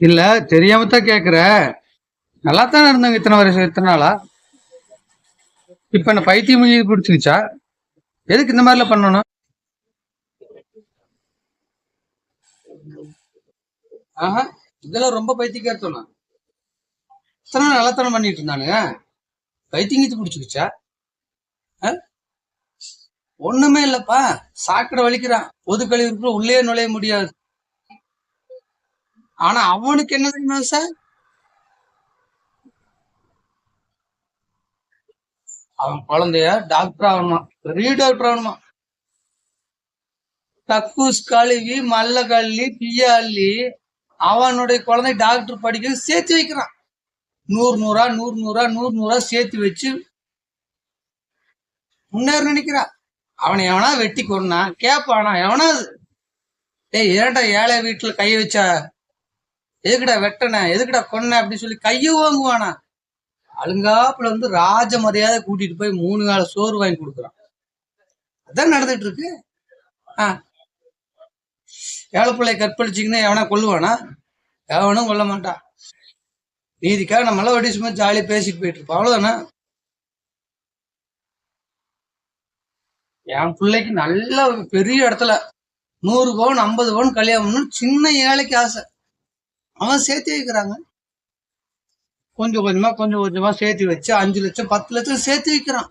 இல்ல தெரியாம தான் கேக்குற. நல்லா தானே இருந்தாங்க இத்தனை வருஷம் இத்தனை நாளா? இப்ப என்ன பைத்தியம் மீது பிடிச்சிருச்சா எதுக்கு இந்த மாதிரிலாம் பண்ணணும்? ஆஹா இதெல்லாம் ரொம்ப பைத்தியக்காரத்தோண்ணா இத்தனை நாள் நல்லாத்தனம் பண்ணிட்டு இருந்தானுங்க? பைத்தியங்கத்து பிடிச்சிருச்சா ஒண்ணுமே இல்லப்பா. சாக்கடை வலிக்கிறான். பொது கழிவுக்குள்ள உள்ளே நுழைய முடியாது. ஆனா அவனுக்கு என்ன தெரியுமா சார்? அவன் குழந்தைய டாக்டர் ஆகணுமா? பெரிய டாக்டர் ஆகணுமா? கக்கூஸ் கழுவி மல்ல கள்ளி பியாள்ளி அவனுடைய குழந்தை டாக்டர் படிக்க சேர்த்து வைக்கிறான். நூறு நூறா நூறு நூறா நூறு நூறா சேர்த்து வச்சு முன்னேற நினைக்கிறான் அவனை எவனா வெட்டி கொண்டா கேப்பானா? எவனா அது? டேய் ஏன்டா ஏழை வீட்டுல கை வச்சா எதுக்குடா வெட்டன? எதுக்குடா கொன்ன? அப்படின்னு சொல்லி கையை வாங்குவானா அழுங்காப்புல வந்து ராஜ மரியாதை கூட்டிட்டு போய் மூணு கால சோறு வாங்கி கொடுக்குறான். அதான் நடந்துட்டு இருக்கு ஆ. ஏழை கற்பழிச்சிங்கன்னா எவனா கொல்லுவானா? எவனும் கொல்ல மாட்டான் நீதிக்காக நம்மளாம் வட்டி சும்மா ஜாலியா பேசிட்டு போயிட்டு இருப்போம். அவ்வளவுதானே? என் பிள்ளைக்கு நல்ல பெரிய இடத்துல நூறு பவுன் ஐம்பது பவுன் கல்யாணம் சின்ன ஏழைக்கு ஆசை. அவன் சேர்த்து வைக்கிறாங்க. கொஞ்சம் கொஞ்சமா கொஞ்சம் கொஞ்சமா சேர்த்து வச்சு அஞ்சு லட்சம் பத்து லட்சம் சேர்த்து வைக்கிறான்.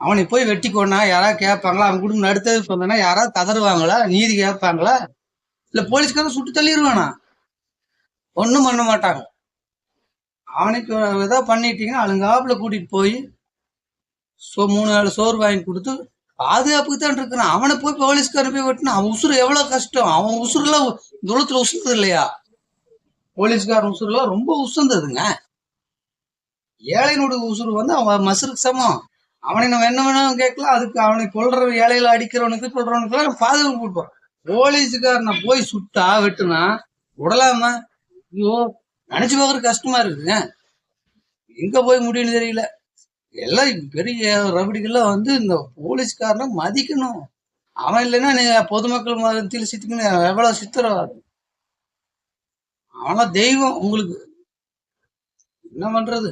அவனை போய் வெட்டி கொண்டா யாராவது கேட்பாங்களா? அவன் குடும்பம் நடுத்தது சொன்னா யாராவது கதறுவாங்களா நீதி கேட்பாங்களா? இல்ல போலீஸ்காரன் சுட்டு தள்ளிடுவானா ஒன்றும் பண்ண மாட்டாங்க. அவனுக்கு ஏதோ பண்ணிட்டீங்கன்னா அழுங்காப்புல கூட்டிட்டு போய் சோ மூணு நாலு சோறு வாங்கி கொடுத்து பாதுகாப்புக்கு தான் இருக்கிறான். அவனை போய் போலீஸ்காரன் போய் வெட்டினா அவன் உசுறு எவ்வளவு கஷ்டம். அவன் உசுறுலாம் துளத்துல உசுறது இல்லையா? போலீஸ்காரன் உசுறுலாம் ரொம்ப உசுந்ததுங்க ஏழையினுடைய உசுறு வந்து அவன் மசுருக்கு சமம். அவனை நம்ம என்ன வேணாலும் கேட்கலாம். அதுக்கு அவனை கொள்ற ஏழையில அடிக்கிறவனுக்கு கொல்றவனுக்கு பாதுகாப்பு கொடுப்பான் போலீஸுக்காரனை போய் சுட்டா வெட்டுனா விடலாமா? ஐயோ நினைச்சு பார்க்கறது கஷ்டமா இருக்குங்க எங்க போய் முடியும்னு தெரியல. எல்லாம் பெரிய ரவுடிகள்லாம் வந்து இந்த போலீஸ்காரனை மதிக்கணும். அவன் இல்லைன்னா நீங்க பொதுமக்கள் மதத்தில் சித்திக்கணும் எவ்வளவு சித்திரவாதம் அவனா தெய்வம் உங்களுக்கு. என்ன பண்றது?